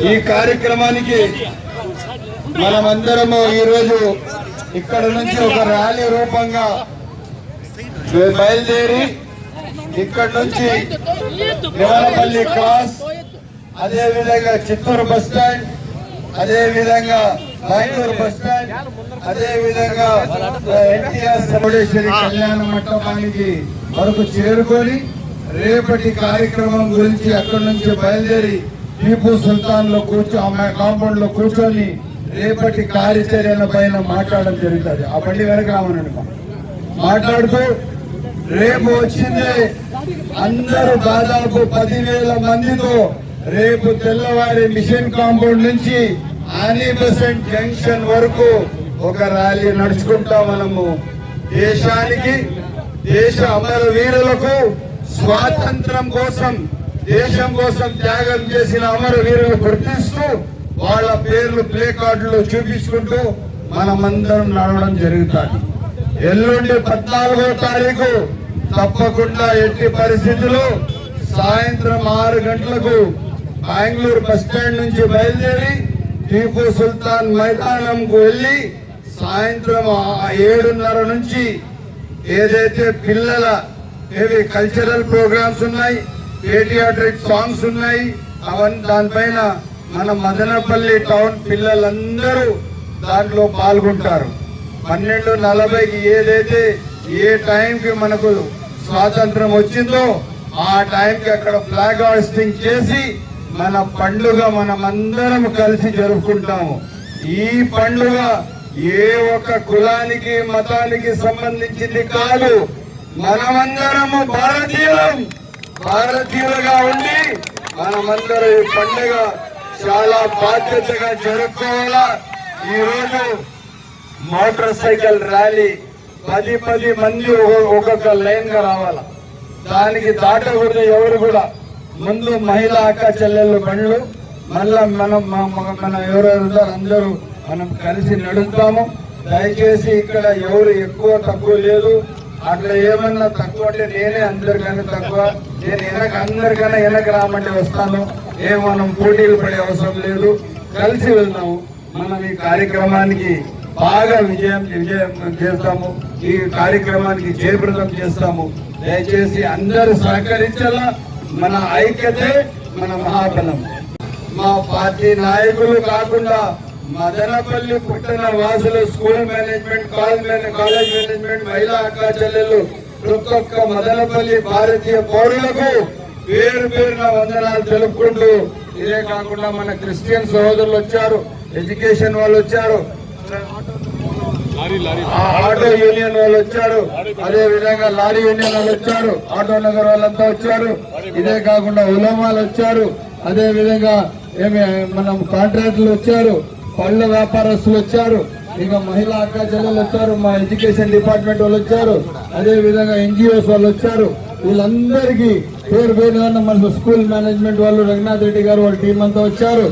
ఈ కార్యక్రమానికి మనమందరము ఈరోజు ఇక్కడ నుంచి ఒక ర్యాలీ రూపంగా బయలుదేరి ఇక్కడ నుంచి రేవలపల్లి క్రాస్ అదే విధంగా చిత్తూరు బస్ స్టాండ్ అదే విధంగా బస్ స్టాండ్ అదేవిధంగా ఎన్టీఆర్ సముడేశ్వరి కళ్యాణ మండపానికి వరకు చేరుకొని రేపటి కార్యక్రమం గురించి అక్కడి నుంచి బయలుదేరి టీపు సుల్తాన్లో కూర్చో ఆమె కాంపౌండ్లో కూర్చొని రేపటి కార్యచర్యల పైన మాట్లాడడం జరుగుతుంది. ఆ బండి వెనక రామనండి మాట్లాడుతూ రేపు వచ్చిందే అందరూ దాదాపు పదివేల మందితో రేపు తెల్లవారి మిషన్ కాంపౌండ్ నుంచి ఆనీ జంక్షన్ వరకు ఒక ర్యాలీ నడుచుకుంటా మనము. దేశానికి దేశ అమర వీరులకు స్వాతంత్రం కోసం దేశం కోసం త్యాగం చేసిన అమరవీరులు గుర్తిస్తూ వాళ్ళ పేర్లు ప్లే కార్డులు చూపించుకుంటూ మనమందరం నడవడం జరుగుతుంది. ఎల్లుండి పద్నాలుగో తారీఖు తప్పకుండా ఎట్టి పరిస్థితుల్లో సాయంత్రం ఆరు గంటలకు బెంగళూరు బస్ స్టాండ్ నుంచి బయలుదేరి టీపు సుల్తాన్ మైదానంకు వెళ్ళి సాయంత్రం ఏడున్నర నుంచి ఏదైతే పిల్లల ఏవి కల్చరల్ ప్రోగ్రామ్స్ ఉన్నాయి పేటియాట్రిక్ సాంగ్స్ ఉన్నాయి. అవన్నీ దానిపైన మన మదనపల్లి టౌన్ పిల్లలందరూ దాంట్లో పాల్గొంటారు. పన్నెండు నలభైకి ఏదైతే ఏ టైంకి మనకు స్వాతంత్రం వచ్చిందో ఆ టైంకి అక్కడ ఫ్లాగ్ హాయిస్టింగ్ చేసి మన పండుగ మనమందరం కలిసి జరుపుకుంటాము. ఈ పండుగ ఏ ఒక్క కులానికి మతానికి సంబంధించింది కాదు. మనమందరము భారతీయులం. భారతీయులుగా ఉండి మనమందరం ఈ పండుగ చాలా బాధ్యతగా జరుపుకోవాలా? ఈ రోజు మోటార్ సైకిల్ ర్యాలీ పది పది మంది ఒక్కొక్క లైన్గా రావాలా? దానికి దాటకూడదు ఎవరు కూడా. ముందు మహిళా అక్క చెల్లెళ్ళు బండ్లు మళ్ళా మనం మన ఎవరెవరు అందరూ మనం కలిసి నడుస్తాము దయచేసి ఇక్కడ ఎవరు ఎక్కువ తక్కువ లేదు. అట్లా ఏమన్నా తక్కువ అంటే నేనే అందరికన్నా తక్కువ. నేను వెనక అందరికన్నా వెనక రామంటే వస్తాను. ఏ మనం పోటీలు పడే అవసరం లేదు. కలిసి వెళ్దాము. మనం ఈ కార్యక్రమానికి బాగా విజయం విజయం చేస్తాము. ఈ కార్యక్రమానికి జయప్రదం చేస్తాము. దయచేసి అందరూ సహకరించాలా? మన ఐక్యతే మన మహాబలం. మా పార్టీ నాయకులు కాకుండా మదనపల్లి పుట్టిన వాసులు school management college college management మహిళా అక్క చెల్లెలు ప్రతి ఒక్క మదనపల్లి భారతీయ పౌరులకు పేరు పేరున వందనాలు తెలుపుకుంటూ ఇదే కాకుండా మన క్రిస్టియన్ సహోదరులు వచ్చారు ఎడ్యుకేషన్ వాళ్ళు వచ్చారు ఆటో యూనియన్ వాళ్ళు వచ్చారు అదే విధంగా లారీ యూనియన్ వాళ్ళు వచ్చారు ఆటో నగర్ వాళ్ళంతా వచ్చారు ఇదే కాకుండా ఉలమాలు వచ్చారు అదే విధంగా ఏమి మనం కాంట్రాక్టులు వచ్చారు పళ్ళ వ్యాపారస్తులు వచ్చారు. ఇక మహిళా అక్క చెల్లెలు వచ్చారు. మా ఎడ్యుకేషన్ డిపార్ట్మెంట్ వాళ్ళు వచ్చారు. అదే విధంగా ఎన్జిఓస్ వాళ్ళు వచ్చారు. వీళ్ళందరికీ పేరు పేరు మన స్కూల్ మేనేజ్మెంట్ వాళ్ళు రఘునాథ్ రెడ్డి గారు వాళ్ళ టీం అంతా వచ్చారు.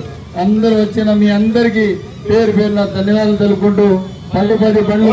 అందరూ వచ్చిన మీ అందరికీ పేరు పేరున ధన్యవాదాలు తెలుపుకుంటూ పది పది బండ్లు